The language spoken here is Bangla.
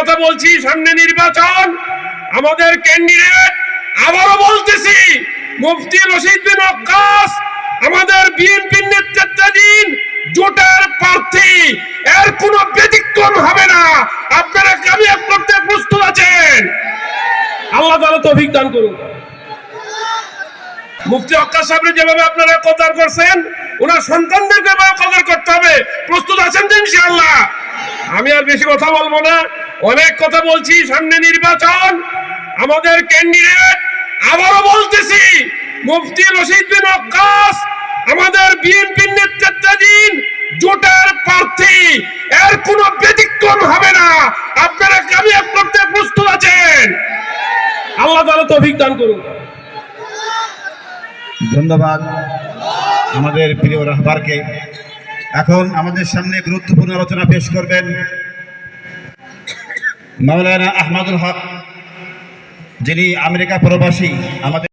কথা বলছি সামনে নির্বাচন। আমাদের ক্যান্ডিডেট আবারও বলতেছি, মুফতি রশিদ বিন ওয়াক্কাস আমাদের বিএনপির নেতৃত্বাধীন জোটের প্রার্থী। এর কোনো ব্যতিক্রম হবে না। আপনারা কামিয়াব করতে প্রস্তুত আছেন। আল্লাহ তাআলা তৌফিক দান করুন। মুফতি অক্কা সাহেবের যেভাবে আপনারা কদর করছেন, ওনার সন্তানদের যেভাবে কদর করতে হবে। প্রস্তুত আছেন তো ইনশাআল্লাহ? আমি আর বেশি কথা বলব না। অনেক কথা বলছি সামনে নির্বাচন। আমাদের ক্যান্ডিডেট আবারও বলতেছি, মুফতি রশিদ বিন ওয়াক্কাস, আমাদের বিএনপির নেতৃত্বাধীন জোটের প্রার্থী। এর কোনো ব্যতিক্রম হবে না। আপনারা কামিয়াব করতে প্রস্তুত আছেন। আল্লাহ তাআলা তৌফিক দান করুন। ধন্যবাদ আমাদের প্রিয় রাহবারকে। এখন আমাদের সামনে গুরুত্বপূর্ণ আলোচনা পেশ করবেন মাওলানা আহমদুল হক যিনি আমেরিকা প্রবাসী আমাদের